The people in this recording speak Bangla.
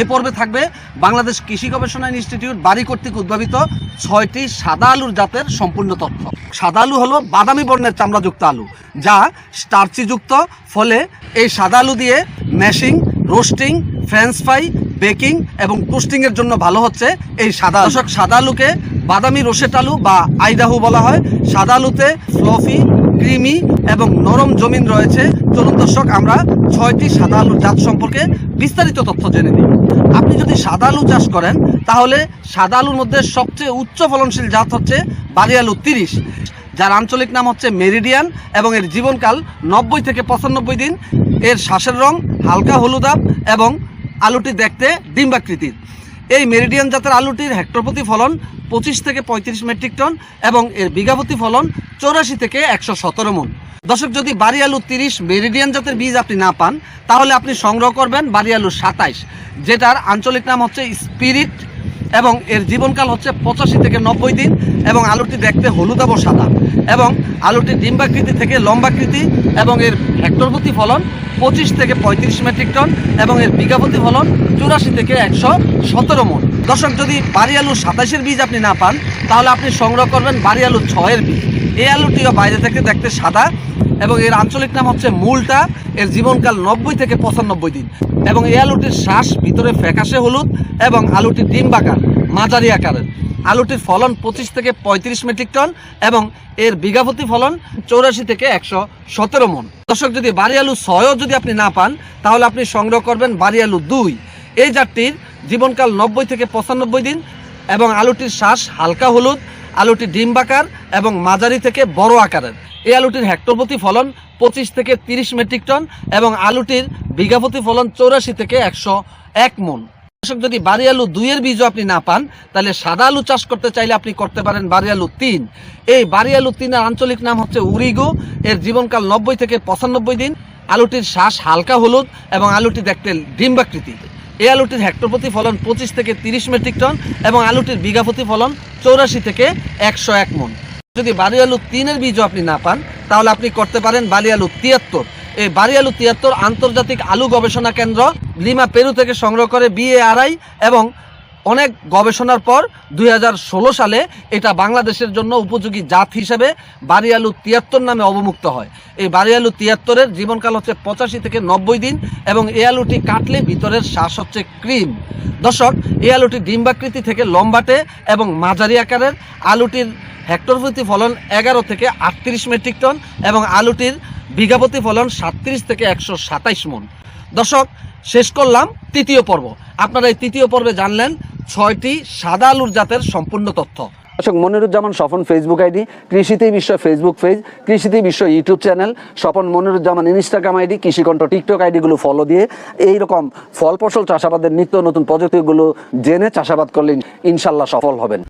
এ পর্বে থাকবে বাংলাদেশ কৃষি গবেষণা ইনস্টিটিউট বাড়ি কর্তৃক উদ্ভাবিত ছয়টি সাদা আলুর জাতের সম্পূর্ণ তথ্য। সাদা আলু হলো বাদামি বর্ণের চামড়াযুক্ত আলু, যা স্টার্চিযুক্ত, ফলে এই সাদা আলু দিয়ে mashing, roasting, french fry, baking এবং টোস্টিংয়ের জন্য ভালো হচ্ছে এই সাদা। দর্শক, সাদা আলুকে বাদামি রোসেট আলু বা আইডাহু বলা হয়। সাদা আলুতে ফ্লফি, ক্রিমি এবং নরম জমিন রয়েছে। চলুন দর্শক, আমরা ছয়টি সাদা আলুর জাত সম্পর্কে বিস্তারিত তথ্য জেনে নিই। আপনি যদি সাদা আলু চাষ করেন, তাহলে সাদা আলুর মধ্যে সবচেয়ে উচ্চ ফলনশীল জাত হচ্ছে বাড়ি আলু তিরিশ। যার আঞ্চলিক নাম হচ্ছে মেরিডিয়ান এবং এর জীবনকাল নব্বই থেকে পঁচানব্বই দিন। এর শ্বাসের রং হালকা হলুদাব এবং আলুটি দেখতে ডিম্বাকৃতির। এই মেরিডিয়ান জাতের আলুটির হেক্টর প্রতি ফলন পঁচিশ থেকে পঁয়ত্রিশ মেট্রিক টন এবং এর বিঘাপতি ফলন চৌরাশি থেকে একশো সতেরো মন। দর্শক, যদি বাড়ি আলু তিরিশ মেরিডিয়ান জাতের বীজ আপনি না পান, তাহলে আপনি সংগ্রহ করবেন বাড়ি আলু সাতাইশ, যেটার আঞ্চলিক নাম হচ্ছে স্পিরিট এবং এর জীবনকাল হচ্ছে পঁচাশি থেকে নব্বই দিন এবং আলুটি দেখতে হলুদাব সাদা। এবং আলুটি ডিম্বাকৃতি থেকে লম্বাকৃতি এবং এর হেক্টর প্রতি ফলন পঁচিশ থেকে পঁয়ত্রিশ মেট্রিক টন এবং এর বিঘাপতি ফলন চুরাশি থেকে একশো সতেরো মন। দর্শক, যদি বাড়ি আলু সাতাশের বীজ আপনি না পান, তাহলে আপনি সংগ্রহ করবেন বাড়ি আলু ছয়ের বীজ। এই আলুটিও বাইরে থেকে দেখতে সাদা এবং এর আঞ্চলিক নাম হচ্ছে মূলটা। এর জীবনকাল নব্বই থেকে পঁচানব্বই দিন। এবং এই আলুটির শ্বাস ভিতরে ফ্যাকাশে হলুদ এবং আলুটি আলুটির ডিম্বাকার মাঝারি আকারের। আলুটির ফলন পঁচিশ থেকে পঁয়ত্রিশ মেট্রিক টন এবং এর বিঘাপতি ফলন চৌরাশি থেকে একশো সতেরো মন। দর্শক, যদি বাড়ি আলু ছয়ও যদি আপনি না পান, তাহলে আপনি সংগ্রহ করবেন বাড়ি আলু দুই। এই জাতটির জীবনকাল নব্বই থেকে পঁচানব্বই দিন এবং আলুটির শ্বাস হালকা হলুদ আলুটি ডিম্বাকার এবং মাঝারি থেকে বড় আকারের। এই আলুটির হেক্টর প্রতি ফলন পঁচিশ থেকে তিরিশ মেট্রিক টন এবং আলুটির বিঘাপতি ফলন চৌরাশি থেকে একশো এক মন। কৃষক যদি বাড়ি আলু দুইয়ের বীজও আপনি না পান, তাহলে সাদা আলু চাষ করতে চাইলে আপনি করতে পারেন বাড়ি আলু তিন। এই বাড়ি আলু তিনের আঞ্চলিক নাম হচ্ছে উরিগো। এর জীবনকাল নব্বই থেকে পঁচানব্বই দিন। আলুটির শ্বাস হালকা হলুদ এবং আলুটি দেখতে ডিম্বাকৃতি এই আলুটির হেক্টর প্রতি ফলন পঁচিশ থেকে তিরিশ মেট্রিক টন এবং আলুটির বিঘা প্রতি ফলন চৌরাশি থেকে একশো এক মন। যদি বাড়ি আলু তিনের বীজও আপনি না পান, তাহলে আপনি করতে পারেন বালি আলু তিয়াত্তর। এই বাড়ি আলু তিয়াত্তর আন্তর্জাতিক আলু গবেষণা কেন্দ্র লিমা, পেরু থেকে সংগ্রহ করে বিএআরআই এবং অনেক গবেষণার পর দু হাজার ষোলো সালে এটা বাংলাদেশের জন্য উপযোগী জাত হিসেবে আলু তিয়াত্তর নামে অবমুক্ত হয়। এই বাড়ি আলু তিয়াত্তরের জীবনকাল হচ্ছে পঁচাশি থেকে নব্বই দিন এবং এই আলুটি কাটলে ভিতরের শ্বাস হচ্ছে ক্রিম। দর্শক, এই আলুটি ডিম্বাকৃতি থেকে লম্বাটে এবং মাঝারি আকারের। আলুটির হেক্টর প্রতি ফলন এগারো থেকে আটত্রিশ মেট্রিক টন এবং আলুটির বিঘাপতি ফলন সাতত্রিশ থেকে একশো সাতাইশ মন। দর্শক শেষ করলাম তৃতীয় পর্ব। আপনারা এই তৃতীয় পর্বে জানলেন ছয়টি সাদা আলুর জাতের সম্পূর্ণ তথ্য। দর্শক, মনিরুজ্জামান স্বপন ফেসবুক আইডি, কৃষিতেই বিশ্ব ফেসবুক পেজ কৃষিতেই বিশ্ব YouTube channel Swapan Moniruzzaman Instagram ID, Krishikantho TikTok আইডিগুলো follow দিয়ে এই রকম ফল ফসল চাষাবাদের নিত্য নতুন প্রযুক্তিগুলো জেনে চাষাবাদ করলে ইনশাল্লাহ সফল হবেন।